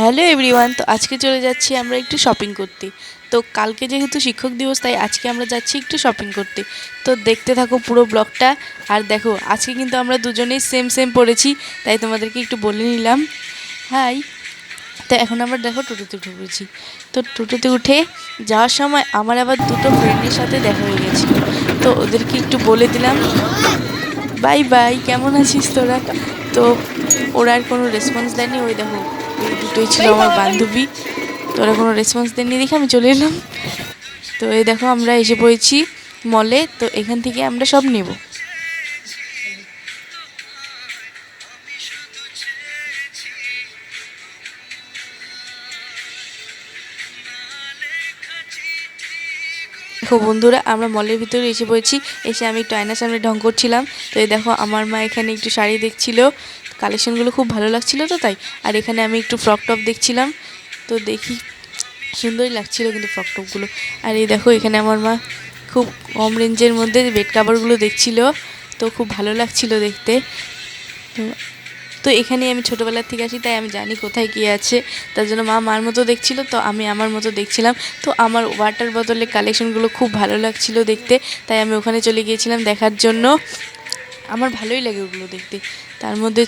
Hello everyone, তো আজকে চলে যাচ্ছি আমরা একটু শপিং করতে। তো কালকে যেহেতু শিক্ষক দিবস, তাই আজকে আমরা যাচ্ছি একটু শপিং করতে। তো দেখতে থাকো পুরো ব্লগটা। আর দেখো, আজকে কিন্তু আমরা দুজনেই সেম সেম পড়েছি, তাই তোমাদেরকে একটু বলে নিলাম। হাই তো এখন আমরা দেখো টোটোতে উঠে পড়েছি তো টোটোতে উঠে যাওয়ার সময় আমার আবার দুটো ফ্রেন্ডের সাথে দেখা হয়ে গেছিল তো ওদেরকে একটু বলে দিলাম। বাই বাই কেমন আছিস তোরা? তো ওরা আর কোনো রেসপন্স দেয়নি, ওই দেখো দুটোই ছিল আমার বান্ধবী। তো ওরা কোনো রেসপন্স দেয়নি দেখে আমি চলে এলাম। তো এই দেখো, আমরা এসে পড়েছি মলে তো এখান থেকে আমরা সব নেব। দেখো বন্ধুরা, আমরা মলের ভিতরে এসে পড়েছি। এসে আমি একটু আয়নার সামনে ঢং করছিলাম। তো এই দেখো, আমার মা এখানে একটু শাড়ি দেখছিল। কালেকশনগুলো খুব ভালো লাগছিল তো তাই। আর এখানে আমি একটু ফ্রক টপ দেখছিলাম, তো দেখি সুন্দরই লাগছিল কিন্তু ফ্রক টপগুলো। আর এই দেখো, এখানে আমার মা খুব কম রেঞ্জের মধ্যে বেড কাভারগুলো দেখছিল, তো খুব ভালো লাগছিল দেখতে। তো এখানে আমি ছোটোবেলার থেকে আসি, তাই আমি জানি কোথায় কী আছে। তার জন্য মা মার মতো দেখছিল, তো আমি আমার মতো দেখছিলাম। তো আমার ওয়াটার বোতলের কালেকশনগুলো খুব ভালো লাগছিল দেখতে, তাই আমি ওখানে চলে গিয়েছিলাম দেখার জন্য। আমার ভালোই লাগে ওগুলো দেখতে। তার মধ্যে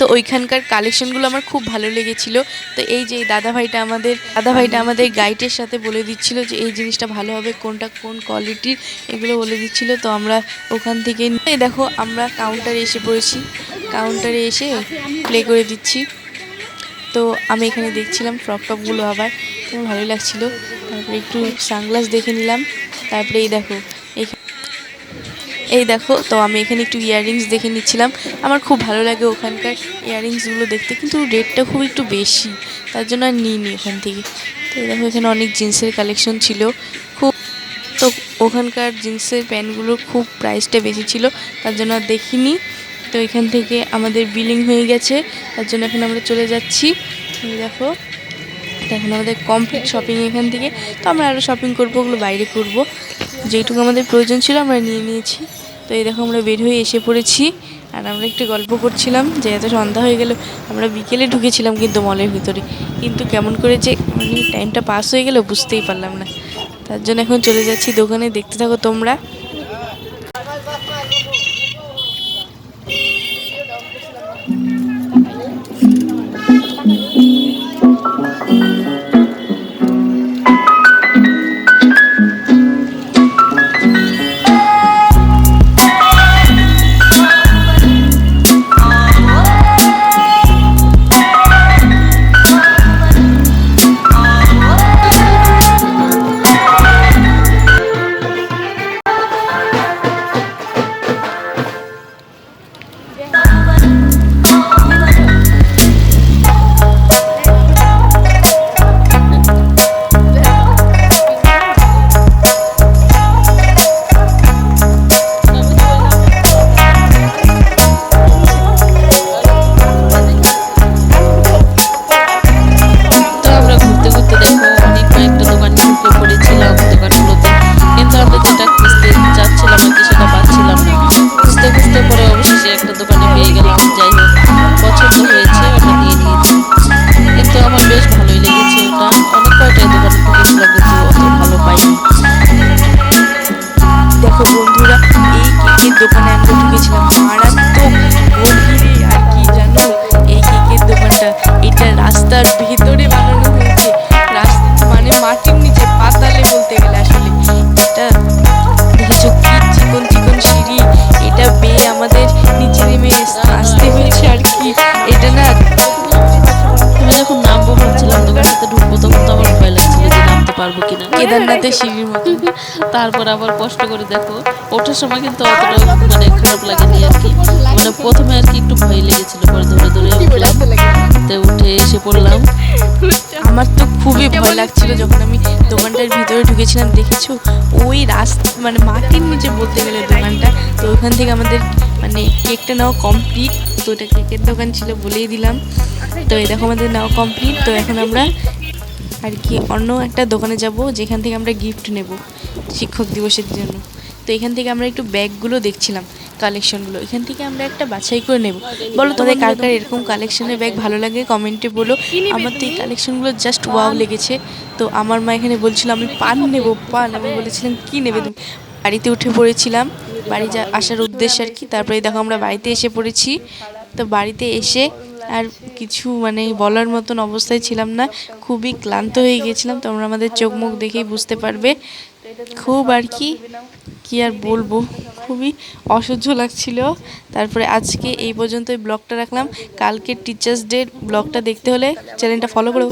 তো ওইখানকার কালেকশনগুলো আমার খুব ভালো লেগেছিল। তো এই যে এই দাদা ভাইটা আমাদের দাদা ভাইটা আমাদের গাইডের সাথে বলে দিচ্ছিল যে এই জিনিসটা ভালো হবে, কোনটা কোন কোয়ালিটির এগুলো বলে দিচ্ছিল। তো আমরা ওখান থেকে এই দেখো আমরা কাউন্টারে এসে পড়েছি। কাউন্টারে এসে প্লে করে দিচ্ছি। তো আমি এখানে দেখছিলাম ফ্রক টপগুলো আবার ভালোই লাগছিল। তারপরে একটু সানগ্লাস দেখে নিলাম। তারপরে এই দেখো, এখানে এই দেখো, তো আমি এখানে একটু ইয়াররিংস দেখে নিচ্ছিলাম। আমার খুব ভালো লাগে ওখানকার ইয়াররিংসগুলো দেখতে, কিন্তু রেটটা খুব একটু বেশি, তার জন্য আর নিইনি ওখান থেকে। তো এই দেখো, এখানে অনেক জিন্সের কালেকশন ছিল। খুব, তো ওখানকার জিন্সের প্যান্টগুলোর খুব প্রাইসটা বেশি ছিল, তার জন্য আর দেখিনি। তো এখান থেকে আমাদের বিলিং হয়ে গেছে, তার জন্য এখন আমরা চলে যাচ্ছি। দেখো এখন আমাদের কমপ্লিট শপিং এখান থেকে। তো আমরা আরও শপিং করব, ওগুলো বাইরে করব। যেটুকু আমাদের প্রয়োজন ছিল আমরা নিয়ে নিয়েছি। তো এই দেখো আমরা বের হয়ে এসে পড়েছি। আর আমরা একটু গল্প করছিলাম যে এত সন্ধ্যা হয়ে গেল, আমরা বিকেলে ঢুকেছিলাম কিন্তু মলের ভিতরে। কিন্তু কেমন করে যে টাইমটা পাস হয়ে গেল, বুঝতেই পারলাম না। তার জন্য এখন চলে যাচ্ছি দোকানে, দেখতে থাকো তোমরা। পারব কিনা? কেদারনাথের সিঁড়ির মতো তারপর আবার কষ্ট করে দেখো ওঠার সময় কিন্তু অতটা মানে খারাপ লাগেনি আর কি। মানে প্রথমে আর কি একটু ভয় লেগেছিল পরে ধরে ধরে উঠলাম। তো উঠে এসে পড়লাম। আমার তো খুবই ভয় লাগছিল যখন আমি দোকানটার ভিতরে ঢুকেছিলাম দেখেছ? ওই রাস্তা মানে মাটির নিচে বলতে গেলে দোকানটা। তো ওখান থেকে আমাদের মানে কেকটা নেওয়া কমপ্লিট তো ওটা কেকের দোকান ছিল বলেই দিলাম। তো এই দেখো আমাদের নেওয়া কমপ্লিট তো এখন আমরা আর কি অন্য একটা দোকানে যাব যেখান থেকে আমরা গিফট নেব শিক্ষক দিবসের জন্য। তো এখান থেকে আমরা একটু ব্যাগগুলো দেখছিলাম কালেকশনগুলো এখান থেকে আমরা একটা বাছাই করে নেব। বলো তোমাদের কার কার এরকম কালেকশনের ব্যাগ ভালো লাগে? কমেন্টে বলো। আমার তো এই কালেকশনগুলো জাস্ট ওয়াও লেগেছে। তো আমার মা এখানে বলছিল আমি পান নেব পান। আমি বলেছিলাম কি নেবে তুমি? বাড়িতে উঠে পড়েছিলাম। বাড়ি যা আসার উদ্দেশ্য আর কি। তারপরে দেখো আমরা বাড়িতে এসে পড়েছি। তো বাড়িতে এসে আর কিছু মানে বলার মতন অবস্থায় ছিলাম না। খুবই ক্লান্ত হয়ে গেছিলাম তোমরা আমাদের চোখ মুখ দেখেই বুঝতে পারবে। খুব আর কি কি আর বলব? খুবই অসহ্য লাগছিল। তারপরে আজকে এই পর্যন্তই ব্লগটা রাখলাম। কালকে টিচার্স ডে ব্লগটা দেখতে হলে চ্যানেলটা ফলো করে